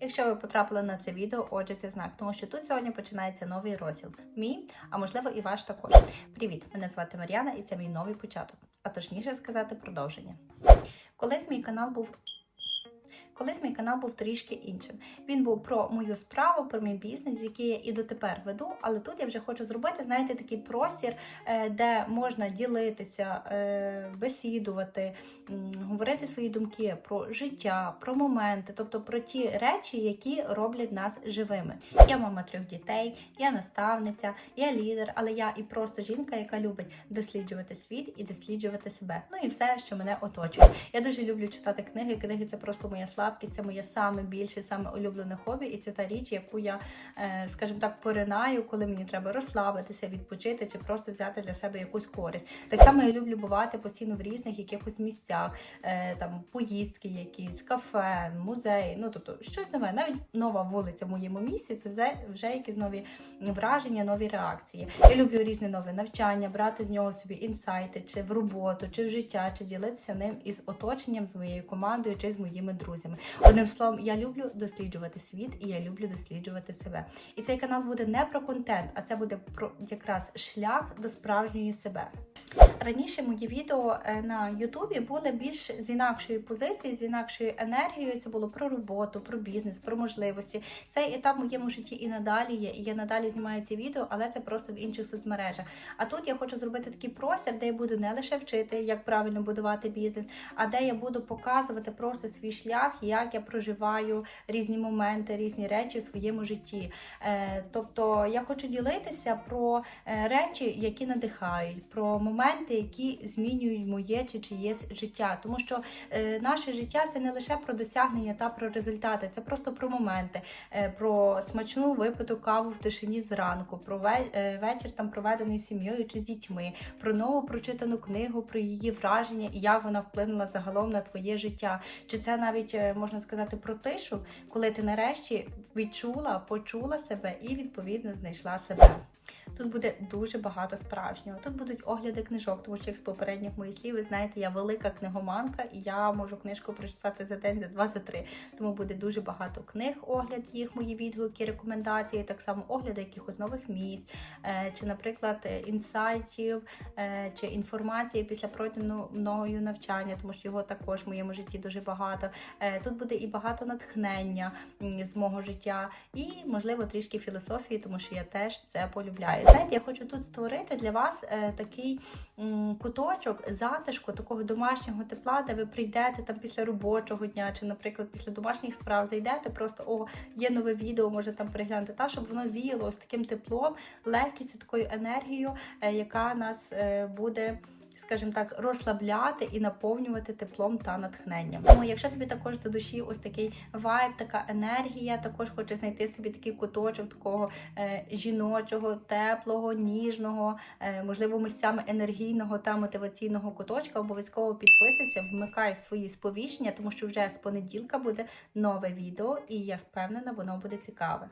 Якщо ви потрапили на це відео, отже, це знак, тому що тут сьогодні починається новий розділ. Мій, а можливо і ваш також. Привіт! Мене звати Мар'яна і це мій новий початок, а точніше сказати, продовження. Колись мій канал був. Колись мій канал був трішки іншим. Він був про мою справу, про мій бізнес, який я і дотепер веду. Але тут я вже хочу зробити, знаєте, такий простір, е, де можна ділитися, е, бесідувати, говорити свої думки про життя, про моменти, тобто про ті речі, які роблять нас живими. Я мама трьох дітей, я наставниця, я лідер, але я і просто жінка, яка любить досліджувати світ і досліджувати себе. Ну і все, що мене оточує. Я дуже люблю читати книги. Книги це просто моя слабкість, це моє саме більше, саме улюблене хобі, і це та річ, яку я, е, скажімо так, поринаю, коли мені треба розслабитися, відпочити чи просто взяти для себе якусь користь. Так само я люблю бувати постійно в різних якихось місцях, е, там поїздки, якісь кафе, музеї. Ну тобто щось нове, навіть нова вулиця в моєму місті. Це вже, вже якісь нові враження, нові реакції. Я люблю різне нове навчання, брати з нього собі інсайти, чи в роботу, чи в життя, чи ділитися ним із оточенням, з моєю командою, чи з моїми друзями. Одним словом, я люблю досліджувати світ і я люблю досліджувати себе. І цей канал буде не про контент, а це буде про якраз шлях до справжньої себе. Раніше мої відео е, на Ютубі були більш з інакшої позиції, з інакшою енергією. Це було про роботу, про бізнес, про можливості. Цей етап в моєму житті і надалі є. І я надалі знімаю ці відео, але це просто в інших соцмережах. А тут я хочу зробити такий простір, де я буду не лише вчити, як правильно будувати бізнес, а де я буду показувати просто свій шлях, як я проживаю різні моменти, різні речі в своєму житті. Е, тобто я хочу ділитися про е, речі, які надихають, про моменти, які змінюють моє чи чиєсь життя. Тому що е, наше життя це не лише про досягнення та про результати, це просто про моменти, е, про смачну випиту каву в тишині зранку, про ве- е, вечір там проведений сім'єю чи з дітьми, про нову прочитану книгу, про її враження і як вона вплинула загалом на твоє життя. Чи це навіть е, можна сказати про тишу, коли ти нарешті відчула, почула себе і відповідно знайшла себе. Тут буде дуже багато справжнього. Тут будуть огляди книжок, тому що як з попередніх моїх слів, ви знаєте, я велика книгоманка, і я можу книжку прочитати за день, за два, за три. Тому буде дуже багато книг, огляд їх, мої відгуки, рекомендації, так само огляди якихось нових місць, е, чи, наприклад, інсайтів, е, чи інформації після пройденого мною навчання, тому що його також в моєму житті дуже багато. Е, Тут буде і багато натхнення з мого життя, і можливо трішки філософії, тому що я теж це полюбляю. Знаєте, я хочу тут створити для вас е, такий куточок затишку, такого домашнього тепла, де ви прийдете там після робочого дня, чи, наприклад, після домашніх справ зайдете, просто о, є нове відео, може там переглянути, та щоб воно віяло з таким теплом, легкістю, такою енергією, е, яка нас е, буде скажімо так, розслабляти і наповнювати теплом та натхненням. Тому, якщо тобі також до душі ось такий вайб, така енергія, також хочеш знайти собі такий куточок такого е, жіночого, теплого, ніжного, е, можливо, місцями енергійного та мотиваційного куточка, обов'язково підписуйся, вмикай свої сповіщення, тому що вже з понеділка буде нове відео, і я впевнена, воно буде цікаве.